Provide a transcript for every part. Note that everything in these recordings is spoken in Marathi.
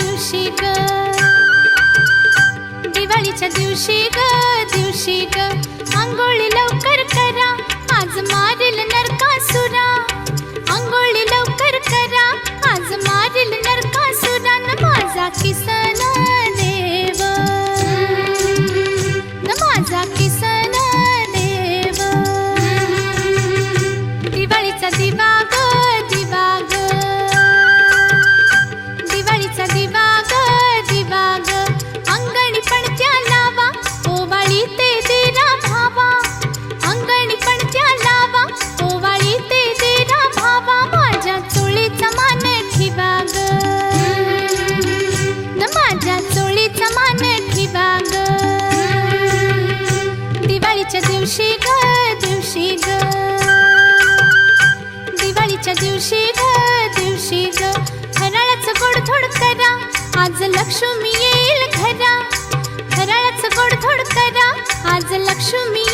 दिवशी ग दिवाळीच्या दिवशी ग दिवशी ग. आंघोळी लवकर करा आज मारिल नरकासुरा. आंघोळी लवकर करा आज मारिल नरकासुरा. न माझा किसन दिवशी ग दिवशी ग. दिवाळीच्या दिवशी ग दिवशी ग. फराळाचं गोडधोड करा आज लक्ष्मी येईल घरा. फराळाचं गोडधोड करा आज लक्ष्मी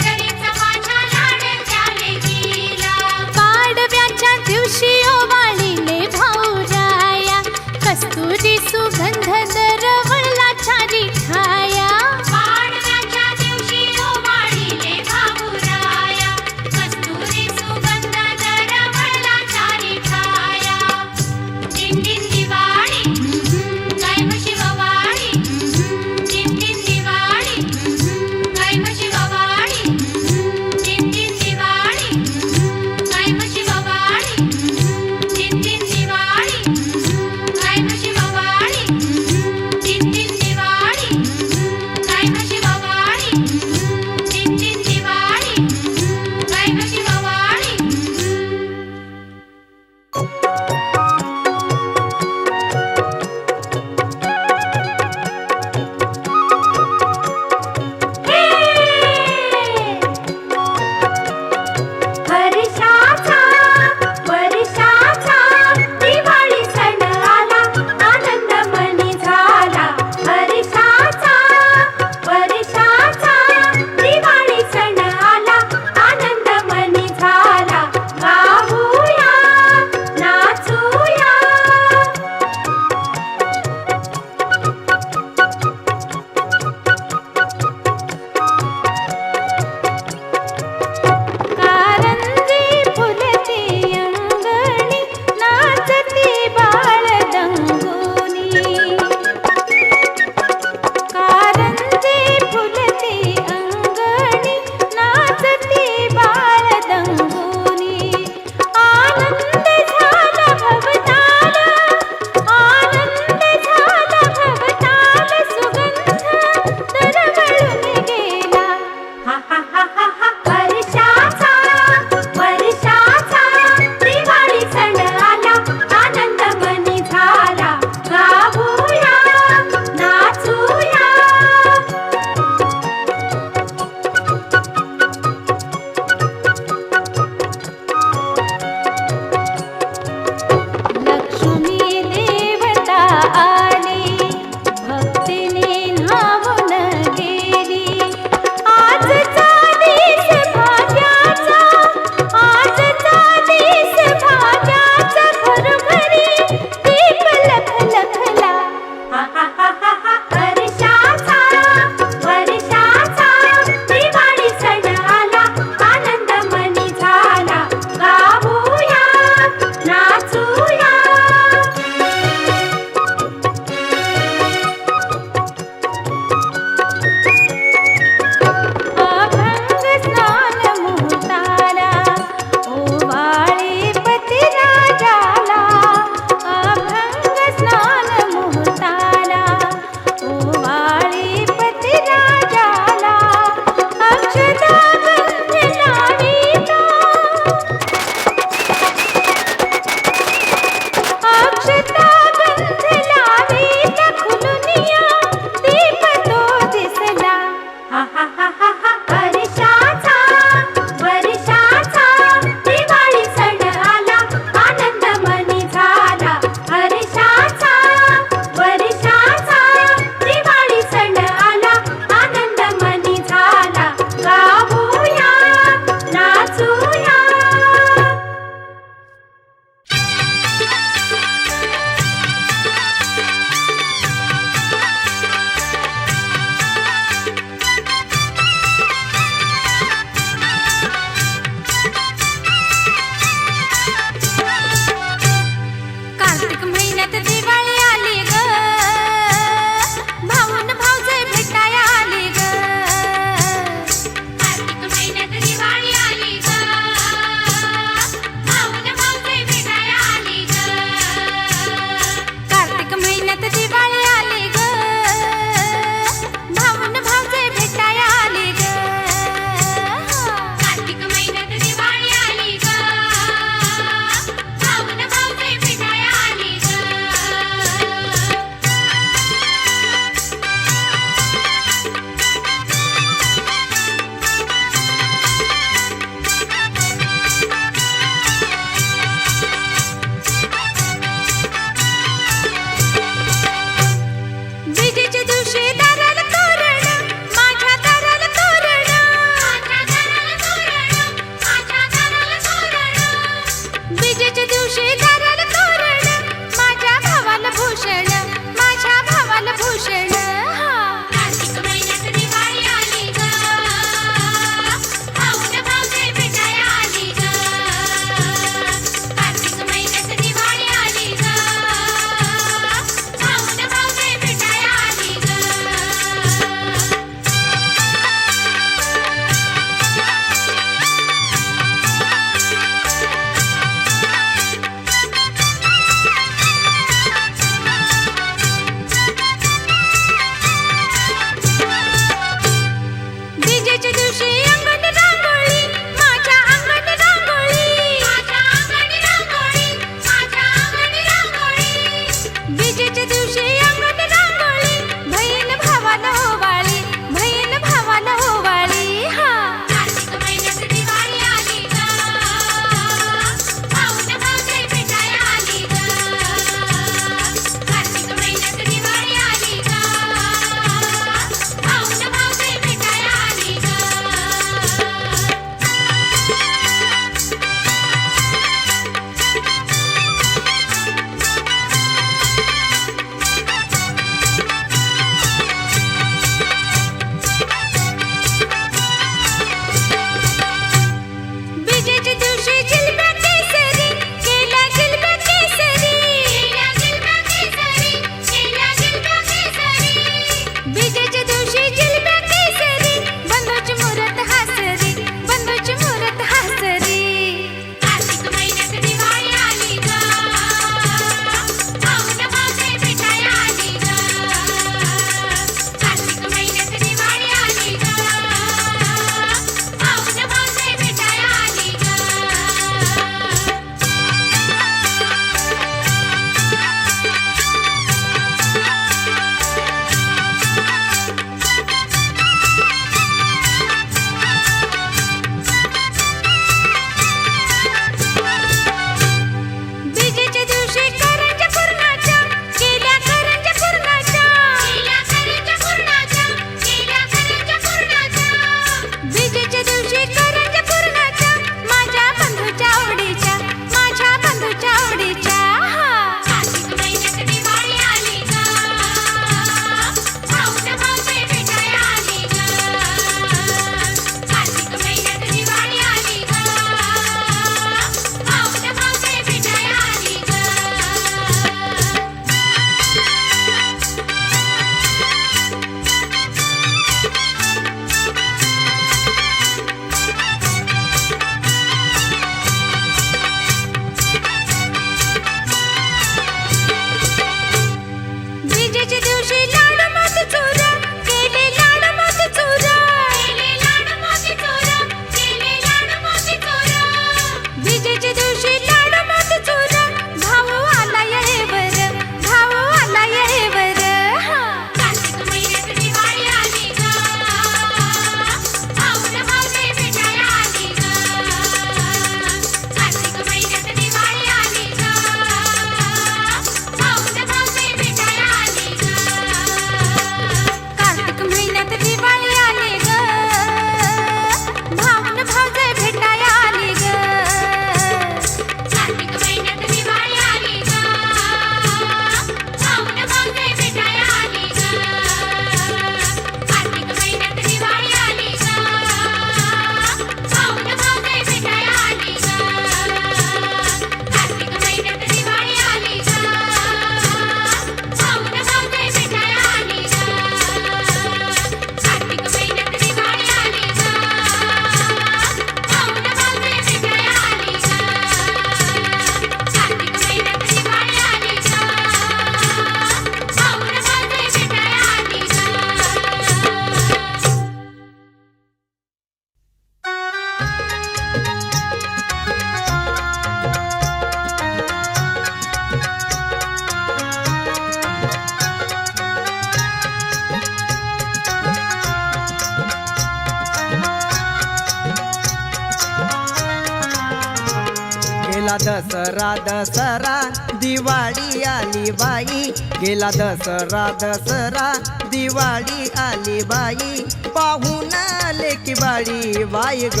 दसरा दिवाळी आली बाई. गेला दसरा दसरा दिवाळी आली बाई. पाहून लेकी बाळी बाई ग.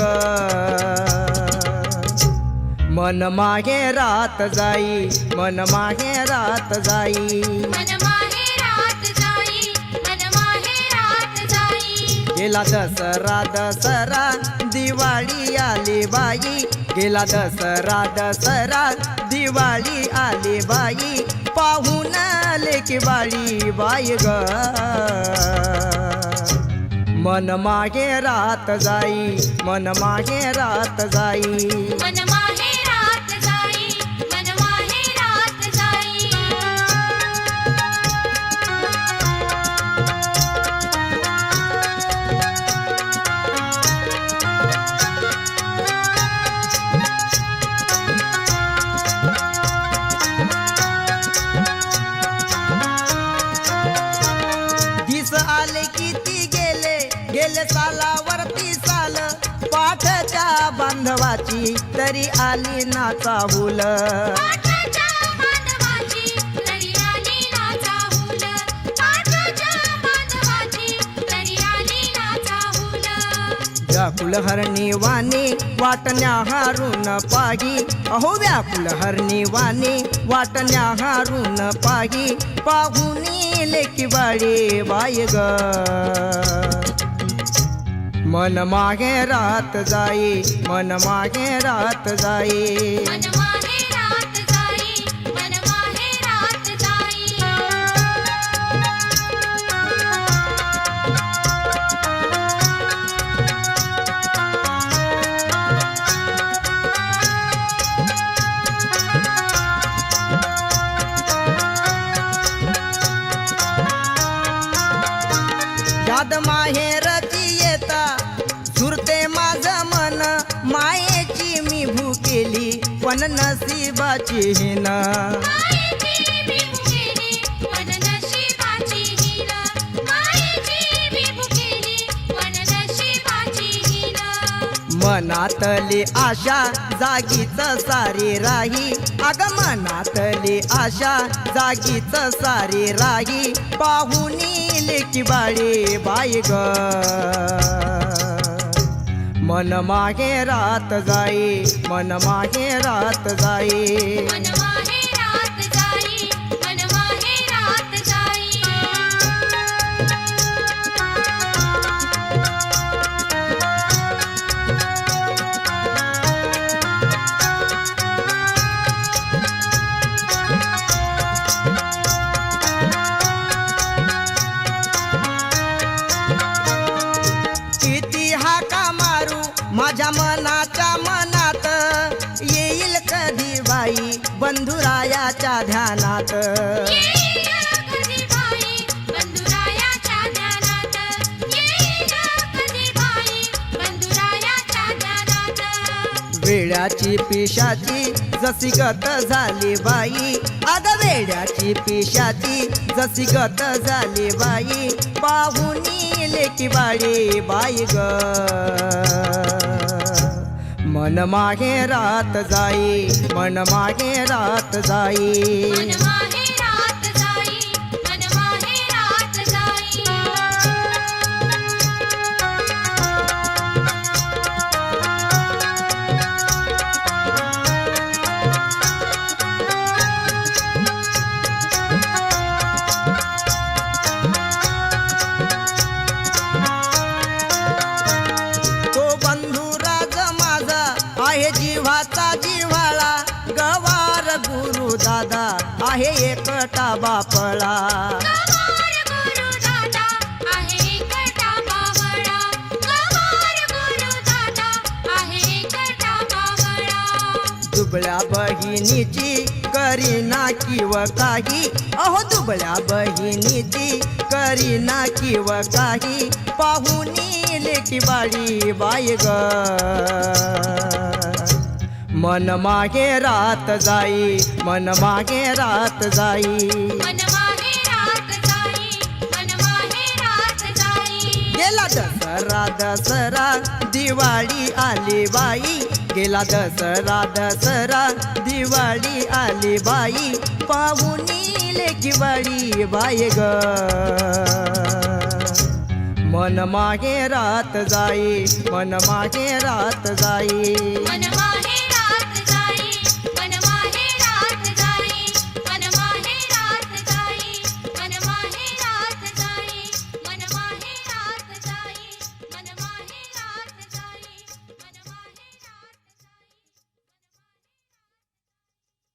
मन मागे रात जाई मन मागे रात जाई. गेला दसरा दसरा दिवाळी आली बाई. गेला दसरा दसरा दिवाळी आले बाई. पाहून लेकी बाळी बाई ग. मन मागे रात जाई मन मागे रात जाई. मानवाची तरी आली ना चाहूल. व्याकुल हरणी वाणी वाटण्या हारून पाही अहो व्याकुल हरणी वाणी वाटण्या हारून पाही पाहुनी लेकी बाळी बाय ग. मन मागे रात जाई मन मागे रात जाई मन नसीबाची हिना. मनातली आशा जागीच सारी राही. अग मनातली आशा जागीच सारी राही. पाहुनी लेकी बाळी बाई ग. मन मागे रात जाई मन मागे रात जाई. मन माहेरात जाई मन माहेरात जाई. किती मारू माझ्या मनाच्या मनात येईल कधी बाई बंधुरायाच्या ध्यानात. वेड्याची पिशाची जशी गत झाली बाई. अग वेड्याची पिशाची जशी गत झाली बाई. पाहुनी लेकी बाळी बाई ग. मन मागे रात जाई मन मागे रात जाई. आहे एकटा बावळा. दुबळ्या बहिणीची करीना किव काही. अहो दुबळ्या बहिणीची करीना किव काही. पाहुनी लेकी बाळी बाई ग. मन मागे रात जाई मन मागे रात जाई. मन माहेरात जाई मन माहेरात जाई. गेला दसरा दसरा दिवाळी आली बाई. गेला दसरा दसरा दिवाळी आली बाई. पाहुणी लेकी बाळी बाई ग. मन मागे रात जाई मन मागे रात जाई.